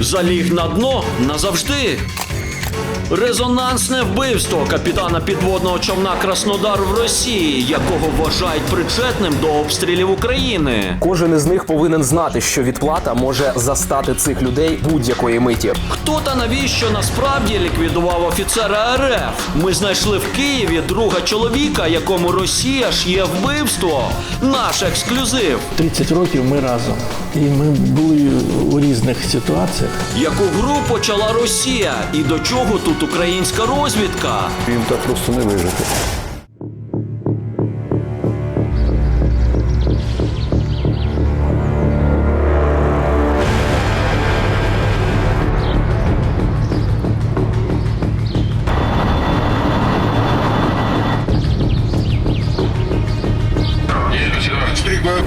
Заліг на дно назавжди. Резонансне вбивство капітана підводного човна Краснодар в Росії, якого вважають причетним до обстрілів України. Кожен із них повинен знати, що відплата може застати цих людей будь-якої миті. Хто та навіщо насправді ліквідував офіцера РФ? Ми знайшли в Києві друга чоловіка, якому Росія ж є вбивство. Наш ексклюзив. 30 років ми разом. І ми були у різних ситуаціях. Яку гру почала Росія? І до чого тут українська розвідка? Їм так просто не вижити.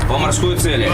По морской цели.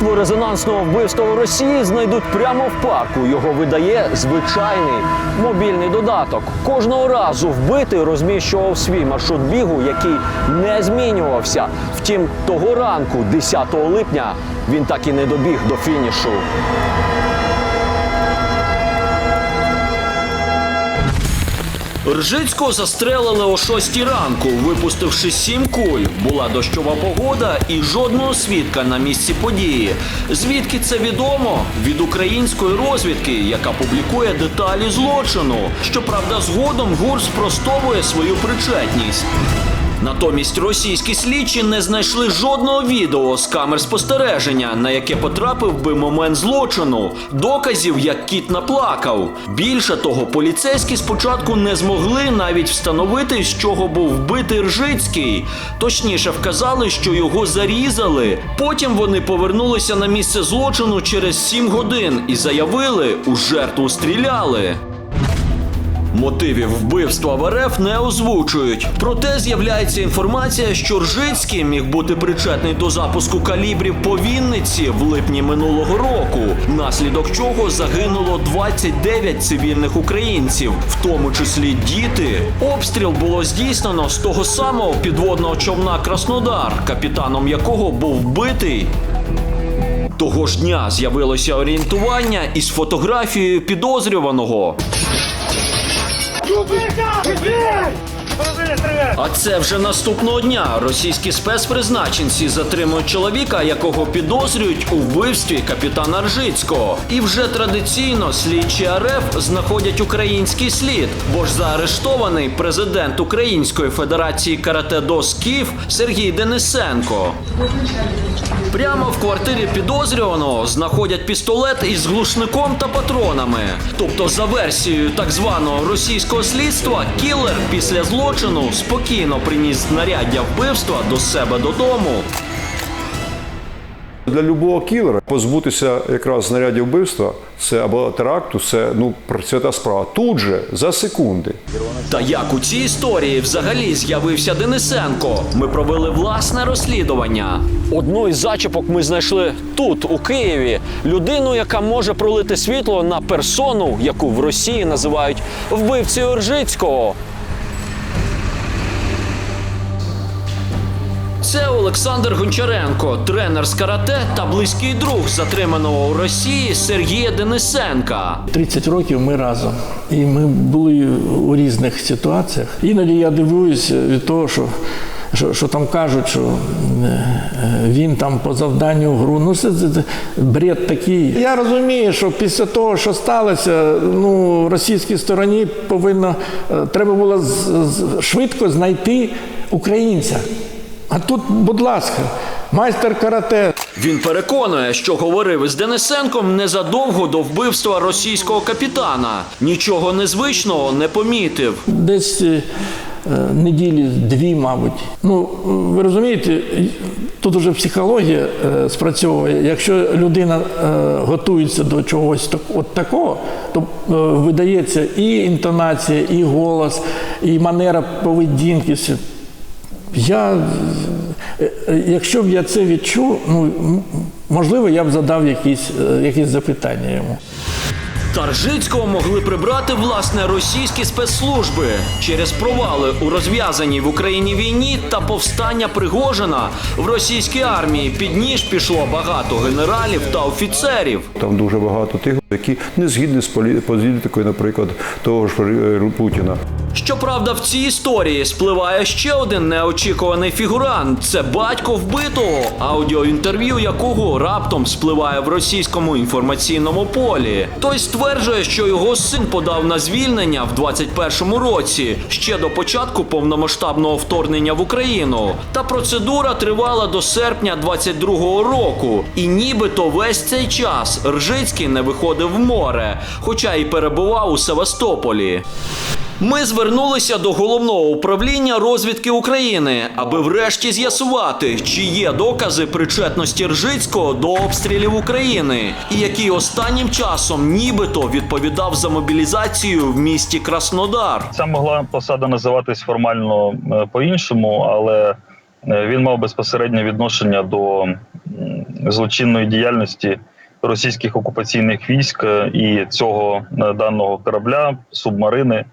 Жертву резонансного вбивства в Росії знайдуть прямо в парку. Його видає звичайний мобільний додаток. Кожного разу вбитий розміщував свій маршрут бігу, який не змінювався. Втім, того ранку, 10 липня, він так і не добіг до фінішу. Ржицького застрелили о 6 ранку, випустивши сім куль. Була дощова погода і жодного свідка на місці події. Звідки це відомо? Від української розвідки, яка публікує деталі злочину. Щоправда, згодом ГУР спростовує свою причетність. Натомість російські слідчі не знайшли жодного відео з камер спостереження, на яке потрапив би момент злочину, доказів, як кіт наплакав. Більше того, поліцейські спочатку не змогли навіть встановити, з чого був вбитий Ржицький. Точніше вказали, що його зарізали. Потім вони повернулися на місце злочину через 7 годин і заявили, у жертву стріляли. Мотивів вбивства в РФ не озвучують. Проте з'являється інформація, що Ржицький міг бути причетний до запуску калібрів по Вінниці в липні минулого року, внаслідок чого загинуло 29 цивільних українців, в тому числі діти. Обстріл було здійснено з того самого підводного човна Краснодар, капітаном якого був вбитий того ж дня з'явилося орієнтування із фотографією підозрюваного. Кубика! Іди! А це вже наступного дня російські спецпризначенці затримують чоловіка, якого підозрюють у вбивстві капітана Ржицького. І вже традиційно слідчі РФ знаходять український слід, бо ж заарештований президент Української Федерації карате-до Скіф Сергій Денисенко. Прямо в квартирі підозрюваного знаходять пістолет із глушником та патронами. Тобто, за версією так званого російського слідства, кілер після злочину спокійно приніс знаряддя вбивства до себе додому. Для любого кілера позбутися якраз знарядів вбивства це або теракту, це ну свята справа. Тут же за секунди. Та як у цій історії взагалі з'явився Денисенко? Ми провели власне розслідування. Одну із зачіпок ми знайшли тут, у Києві, людину, яка може пролити світло на персону, яку в Росії називають вбивцею Ржицького. Це Олександр Гончаренко, тренер з карате та близький друг затриманого у Росії Сергія Денисенка. 30 років ми разом. І ми були у різних ситуаціях. Іноді я дивуюся від того, що що, що там кажуть, що е, він там по завданню гру. Ну, це, це, це бред такий. Я розумію, що після того, що сталося, ну, російській стороні повинно, е, треба було з- з- швидко знайти українця. А тут, будь ласка, майстер карате, Він переконує, що говорив із Денисенком незадовго до вбивства російського капітана. Нічого незвичного не помітив. десь е, е, неділі дві, мабуть. Ну, ви розумієте, тут уже психологія е, спрацьовує. Якщо людина е, готується до чогось так, от такого, то е, видається і інтонація, і голос, і манера поведінки. Я, е, якщо б я це відчув, ну, можливо, я б задав якісь, е, якісь запитання йому. Таржицького могли прибрати власне російські спецслужби через провали у розв'язаній в Україні війні та повстання Пригожина в російській армії під ніж пішло багато генералів та офіцерів. Там дуже багато тих, які не згідні з полі- політикою, наприклад, того ж е, Путіна. Щоправда, в цій історії спливає ще один неочікуваний фігурант. Це батько вбитого, аудіоінтерв'ю якого раптом спливає в російському інформаційному полі. Той стверджує, що його син подав на звільнення в 21-му році, ще до початку повномасштабного вторгнення в Україну. Та процедура тривала до серпня 22-го року. І нібито весь цей час Ржицький не виходив в море, хоча і перебував у Севастополі. Ми звернулися до головного управління розвідки України, аби врешті з'ясувати, чи є докази причетності Ржицького до обстрілів України, і який останнім часом нібито відповідав за мобілізацію в місті Краснодар. Ця могла посада називатись формально е, по-іншому, але е, він мав безпосереднє відношення до злочинної діяльності російських окупаційних військ е, і цього е, даного корабля, субмарини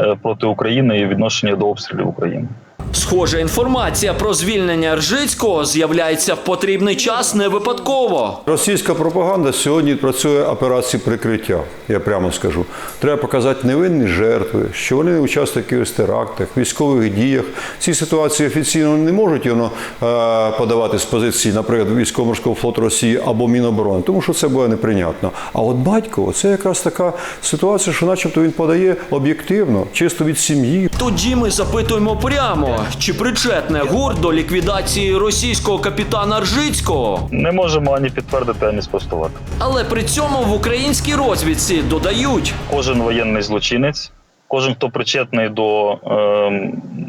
е, проти України і відношення до обстрілів України. Схожа інформація про звільнення Ржицького з'являється в потрібний час не випадково. Російська пропаганда сьогодні працює операції прикриття. Я прямо скажу. Треба показати невинні жертви, що вони учасники в терактах, військових діях. Ці ситуації офіційно не можуть воно е, подавати з позиції, наприклад, військово-морського флоту Росії або Міноборони, тому що це буде неприйнятно. А от батько, це якраз така ситуація, що, начебто, він подає об'єктивно, чисто від сім'ї. Тоді ми запитуємо прямо, чи причетне ГУР до ліквідації російського капітана Ржицького. Не можемо ані підтвердити, ані спростувати. Але при цьому в українській розвідці додають, Кожен воєнний злочинець, кожен, хто причетний до е,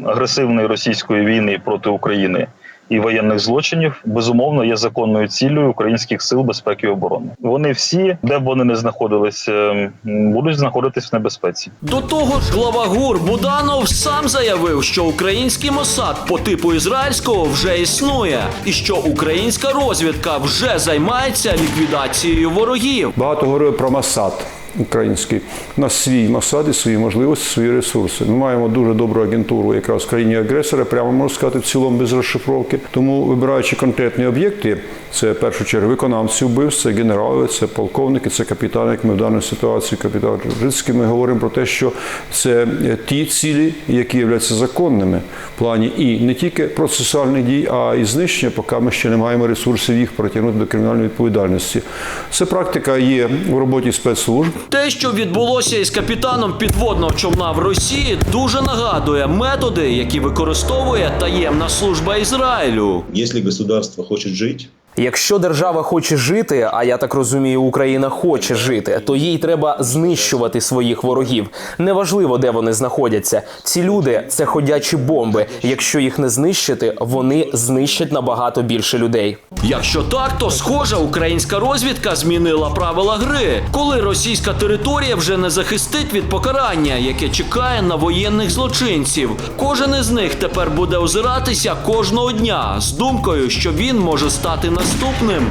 агресивної російської війни проти України і воєнних злочинів, безумовно є законною ціллю українських сил безпеки і оборони. Вони всі, де б вони не знаходились, ем, будуть знаходитись в небезпеці. до того ж, глава ГУР Буданов сам заявив, що український Мосад по типу ізраїльського вже існує, і що українська розвідка вже займається ліквідацією ворогів. Багато говорили про Масад український. У нас свій Масад і свої можливості, свої ресурси. Ми маємо дуже добру агентуру якраз в країні агресора, прямо можна сказати, в цілому без розшифровки. Тому, вибираючи конкретні об'єкти, це в першу чергу виконавці вбивств, це генерали, це полковники, це капітани, як ми в даній ситуації, капітан Ржицький, ми говоримо про те, що це е, ті цілі, які являються законними в плані і не тільки процесуальних дій, а і знищення, поки ми ще не маємо ресурсів їх притягнути до кримінальної відповідальності. Це практика є в роботі спецслужб. Те, що відбулося із капітаном підводного човна в Росії, дуже нагадує методи, які використовує таємна служба Ізраїлю. Якщо государство хоче жить, Якщо держава хоче жити, а я так розумію, Україна хоче жити, то їй треба знищувати своїх ворогів. Неважливо, де вони знаходяться. Ці люди це ходячі бомби. Якщо їх не знищити, вони знищать набагато більше людей. Якщо так, то схоже, українська розвідка змінила правила гри, коли російська територія вже не захистить від покарання, яке чекає на воєнних злочинців. Кожен із них тепер буде озиратися кожного дня з думкою, що він може стати наступним.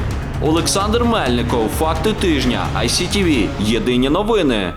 Олександр Мельников, факти тижня, ICTV. Єдині новини.